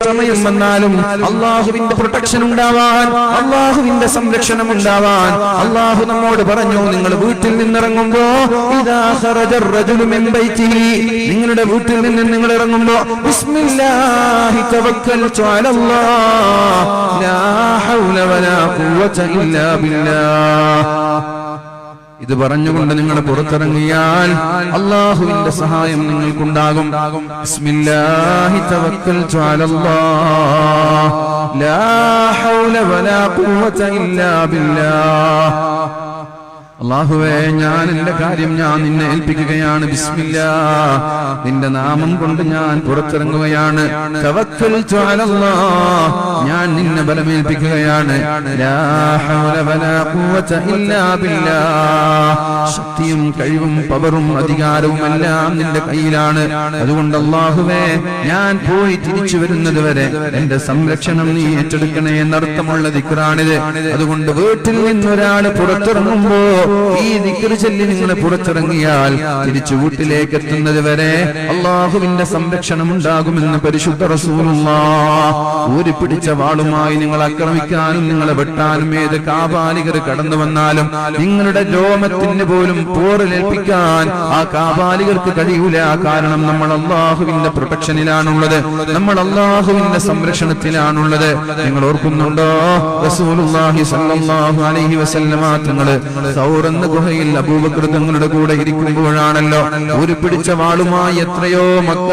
സമയം വന്നാലും അള്ളാഹുവിന്റെ പ്രൊട്ടക്ഷൻ ഉണ്ടാവാൻ അള്ളാഹുവിന്റെ സംരക്ഷണം ഉണ്ടാവാൻ അള്ളാഹു നമ്മോട് പറഞ്ഞു നിങ്ങൾ വീട്ടിൽ നിന്നിറങ്ങുമ്പോ നിങ്ങളുടെ വീട്ടിൽ നിന്ന് നിങ്ങൾ ഇറങ്ങുമ്പോ ബിസ്മില്ലാഹി ഇത് പറഞ്ഞുകൊണ്ട് നിങ്ങൾ പുറത്തിറങ്ങിയാൽ അള്ളാഹുവിന്റെ സഹായം നിങ്ങൾക്കുണ്ടാകും. ലാ വലാ ഖുവത ഇല്ലാ ബില്ലാഹ്. അള്ളാഹുവേ ഞാൻ എന്റെ കാര്യം ഞാൻ നിന്നെ ഏൽപ്പിക്കുകയാണ്. ബിസ്മില്ല. നിന്റെ നാമം കൊണ്ട് ഞാൻ പുറത്തിറങ്ങുകയാണ്. ഞാൻ നിന്നെ ബലമേൽപ്പിക്കുകയാണ്. ശക്തിയും കഴിവും പവറും അധികാരവും എല്ലാം നിന്റെ കയ്യിലാണ്. അതുകൊണ്ട് അള്ളാഹുവേ ഞാൻ പോയി തിരിച്ചു വരുന്നത് വരെ എന്റെ സംരക്ഷണം നീ ഏറ്റെടുക്കണേ എന്നർത്ഥമുള്ള ദിക്കറാണിത് അതുകൊണ്ട് വീട്ടിൽ നിന്നൊരാൾ പുറത്തിറങ്ങുമ്പോ ഈ ദിക്ർ ചൊല്ലി നിങ്ങൾ പുറത്തിറങ്ങിയാൽ തിരിച്ചു വീട്ടിലേക്ക് എത്തുന്നത് വരെ അള്ളാഹുവിന്റെ സംരക്ഷണം ഉണ്ടാകുമെന്ന് പരിശുദ്ധ റസൂലുള്ള ഊരി പിടിച്ച വാളുമായി നിങ്ങൾ ആക്രമിക്കാനും നിങ്ങളെ വെട്ടാനും ഏത് കാപാലികർ കടന്നു വന്നാലും നിങ്ങളുടെ രോമത്തിന് പോലും പോറിലേൽപ്പിക്കാൻ ആ കാബാലികർക്ക് കഴിയൂല. കാരണം നമ്മൾ അള്ളാഹുവിന്റെ പ്രൊട്ടക്ഷനിലാണുള്ളത്. നമ്മൾ അള്ളാഹുവിന്റെ സംരക്ഷണത്തിലാണുള്ളത്. നിങ്ങൾ ഓർക്കുന്നുണ്ടോ? റസൂലുള്ളാഹി സല്ലല്ലാഹു അലൈഹി ഗുഹയിൽ അബൂബക്കർ തങ്ങളുടെ കൂടെ ഇരിക്കുമ്പോഴാണല്ലോ. ഒരു പിടിച്ച വാളുമായി എത്രയോ മക്ക